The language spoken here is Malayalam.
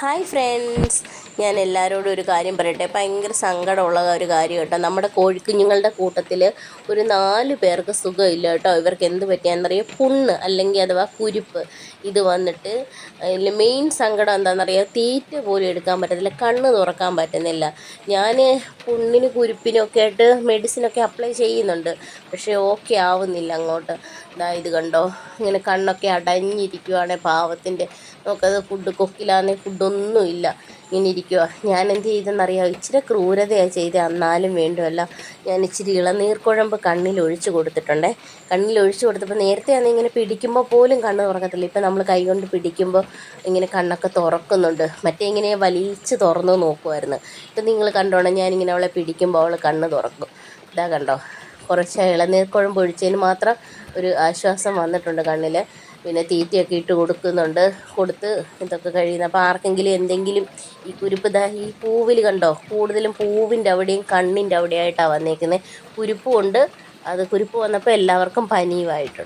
Hi friends. ഞാൻ എല്ലാവരോടും ഒരു കാര്യം പറയട്ടെ. ഭയങ്കര സങ്കടമുള്ള ഒരു കാര്യം കേട്ടോ. നമ്മുടെ കോഴിക്കുഞ്ഞുങ്ങളുടെ കൂട്ടത്തിൽ ഒരു നാല് പേർക്ക് സുഖമില്ല കേട്ടോ. ഇവർക്ക് എന്ത് പറ്റിയാണെന്നറിയാം പുണ്ണ് അല്ലെങ്കിൽ അഥവാ കുരിപ്പ്. ഇത് വന്നിട്ട് അതിൽ മെയിൻ സങ്കടം എന്താണെന്നറിയാം തീറ്റ പോലും എടുക്കാൻ പറ്റത്തില്ല. കണ്ണ് തുറക്കാൻ പറ്റുന്നില്ല. ഞാൻ പുണ്ണിന് കുരിപ്പിനൊക്കെ ആയിട്ട് മെഡിസിനൊക്കെ അപ്ലൈ ചെയ്യുന്നുണ്ട്. പക്ഷേ ഓക്കെ ആവുന്നില്ല അങ്ങോട്ട്. ഇതാ ഇത് കണ്ടോ? ഇങ്ങനെ കണ്ണൊക്കെ അടഞ്ഞിരിക്കുവാണ് പാവത്തിന്റെ നമുക്കത് ഫുഡ് കൊക്കിലാണെങ്കിൽ ഫുഡൊന്നുമില്ല ഇങ്ങനെ ഇരിക്കുക ഞാൻ എന്ത് ചെയ്തെന്നറിയാം ഇച്ചിരി ക്രൂരതയാണ് ചെയ്തത് എന്നാലും വേണ്ടുമല്ല. ഞാൻ ഇച്ചിരി ഇളനീർ കുഴമ്പ് കണ്ണിൽ ഒഴിച്ചു കൊടുത്തിട്ടുണ്ടേ. കണ്ണിൽ ഒഴിച്ചു കൊടുത്തപ്പോൾ നേരത്തെ ആണെങ്കിൽ ഇങ്ങനെ പിടിക്കുമ്പോൾ പോലും കണ്ണ് തുറക്കത്തില്ല. ഇപ്പം നമ്മൾ കൈ കൊണ്ട് പിടിക്കുമ്പോൾ ഇങ്ങനെ കണ്ണൊക്കെ തുറക്കുന്നുണ്ട്. മറ്റേ ഇങ്ങനെ വലിച്ച് തുറന്ന് നോക്കുമായിരുന്നു ഇപ്പം നിങ്ങൾ കണ്ടോണം ഞാനിങ്ങനെ അവളെ പിടിക്കുമ്പോൾ അവൾ കണ്ണ് തുറക്കും. ഇതാ കണ്ടോ? കുറച്ച് ഇളനീർക്കുഴമ്പ് ഒഴിച്ചതിന് മാത്രം ഒരു ആശ്വാസം വന്നിട്ടുണ്ട് കണ്ണിൽ പിന്നെ തീറ്റയൊക്കെ ഇട്ട് കൊടുക്കുന്നുണ്ട്. കൊടുത്ത് ഇതൊക്കെ കഴിയുന്ന അപ്പോൾ ആർക്കെങ്കിലും എന്തെങ്കിലും ഈ കുരുപ്പ് ദാ ഈ പൂവിൽ കണ്ടോ? കൂടുതലും പൂവിന്റെ അവിടെയും കണ്ണിന്റെ അവിടെയായിട്ടാണ് വന്നേക്കുന്നത് കുരുപ്പും ഉണ്ട് അത് കുരുപ്പ് വന്നപ്പോൾ എല്ലാവർക്കും പനിയുമായിട്ടുണ്ട്